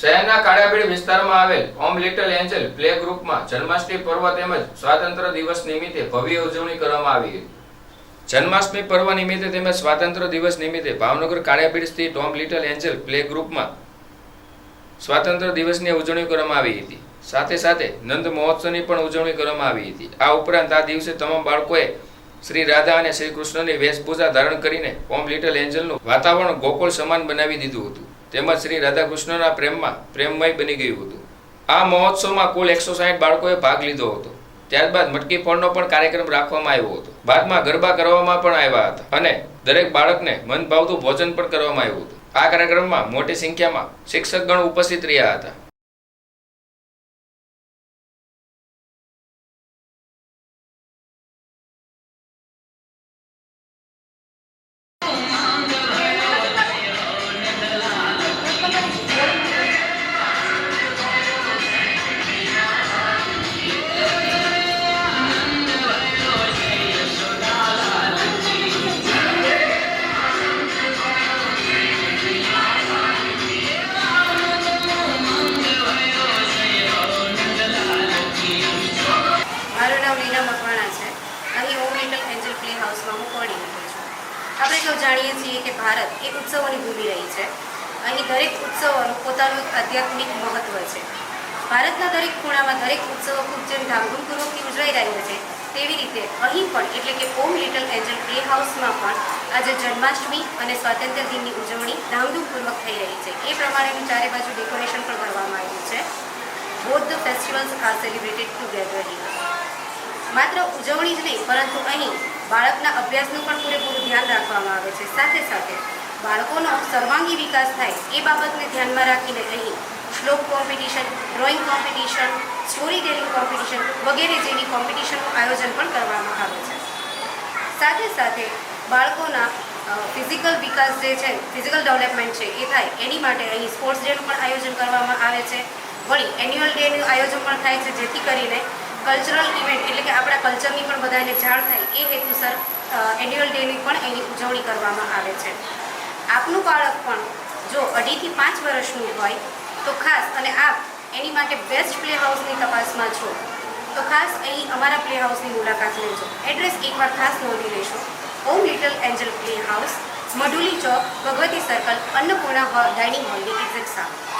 શહેરના કાળિયાબીડ વિસ્તારમાં આવેલ ઓમ લિટલ એન્જલ પ્લે ગ્રુપમાં જન્માષ્ટમી પર્વ તેમજ સ્વાતંત્ર્ય દિવસ નિમિત્તે ભવ્ય ઉજવણી કરવામાં આવી હતી. જન્માષ્ટમી પર્વ નિમિત્તે તેમજ સ્વાતંત્ર્ય દિવસ નિમિત્તે ભાવનગર કાળિયાબીડ સ્થિત ઓમ લિટલ એન્જલ પ્લે ગ્રુપમાં સ્વાતંત્ર્ય દિવસની ઉજવણી કરવામાં આવી હતી. સાથે સાથે નંદ મહોત્સવની પણ ઉજવણી કરવામાં આવી હતી. આ ઉપરાંત આ દિવસે તમામ બાળકોએ શ્રી રાધા અને શ્રી કૃષ્ણની વેશભૂષા ધારણ કરીને ઓમ લિટલ એન્જલનું વાતાવરણ ગોકુળ સમાન બનાવી દીધું હતું. તેમજ શ્રી રાધાકૃષ્ણના પ્રેમમાં પ્રેમમય બની ગયું હતું. આ મહોત્સવમાં કુલ એકસો સાઠ બાળકોએ ભાગ લીધો હતો. ત્યારબાદ મટકી ફોડનો પણ કાર્યક્રમ રાખવામાં આવ્યો હતો. બાદમાં ગરબા કરવામાં પણ આવ્યા હતા અને દરેક બાળકને મન ભાવતું ભોજન પણ કરવામાં આવ્યું હતું. આ કાર્યક્રમમાં મોટી સંખ્યામાં શિક્ષકગણ ઉપસ્થિત રહ્યા હતા. મારું નીના મકવાણા છે. અહીં ઓમ લિટલ એન્જલ પ્લે હાઉસમાં હું કોર્ડિનેટર છું. આપણે સૌ જાણીએ છીએ કે ભારત એ ઉત્સવોની ભૂમિ રહી છે. અહીં દરેક ઉત્સવોનું પોતાનું એક આધ્યાત્મિક મહત્ત્વ છે. ભારતના દરેક ખૂણામાં દરેક ઉત્સવો ખૂબ જેમ ધામધૂમપૂર્વકથી ઉજવાઈ રહ્યા છે, તેવી રીતે અહીં પણ એટલે કે ઓમ લિટલ એન્જલ પ્લે હાઉસમાં પણ આજે જન્માષ્ટમી અને સ્વાતંત્ર્ય દિનની ઉજવણી ધામધૂમપૂર્વક થઈ રહી છે. એ પ્રમાણેનું ચારે બાજુ ડેકોરેશન પણ કરવામાં આવ્યું છે. Both the festivals are celebrated together here માત્ર ઉજવણી જ નહીં, પરંતુ અહીં બાળકના અભ્યાસનું પણ પૂરેપૂરું ધ્યાન રાખવામાં આવે છે. સાથે સાથે બાળકોનો સર્વાંગી વિકાસ થાય એ બાબતને ધ્યાનમાં રાખીને અહીં શ્લોક competition, drawing competition, story telling competition વગેરે જેવી કોમ્પિટિશનનું આયોજન પણ કરવામાં આવે છે. સાથે સાથે બાળકોના ફિઝિકલ વિકાસ જે છે, ફિઝિકલ ડેવલપમેન્ટ છે, એ થાય એની માટે અહીં સ્પોર્ટ્સ ડેનું પણ આયોજન કરવામાં આવે છે. વળી એન્યુઅલ ડેનું આયોજન પણ થાય છે, જેથી કરીને કલ્ચરલ ઇવેન્ટ એટલે કે આપણા કલ્ચરની પણ બધાને જાણ થાય, એ હેતુસર એન્યુઅલ ડેની પણ એની ઉજવણી કરવામાં આવે છે. આપનું બાળક પણ જો અઢીથી પાંચ વર્ષનું હોય, તો ખાસ અને આપ એની માટે બેસ્ટ પ્લે હાઉસની તપાસમાં છો, તો ખાસ અહીં અમારા પ્લે હાઉસની મુલાકાત લેજો. એડ્રેસ એકવાર ખાસ નોંધી લેશો Om little angel play house Madhuli ચોક, ભગવતી સર્કલ અન્નપૂર્ણા ડાઇનિંગ હોલની એક્ઝેક્ટ સામે.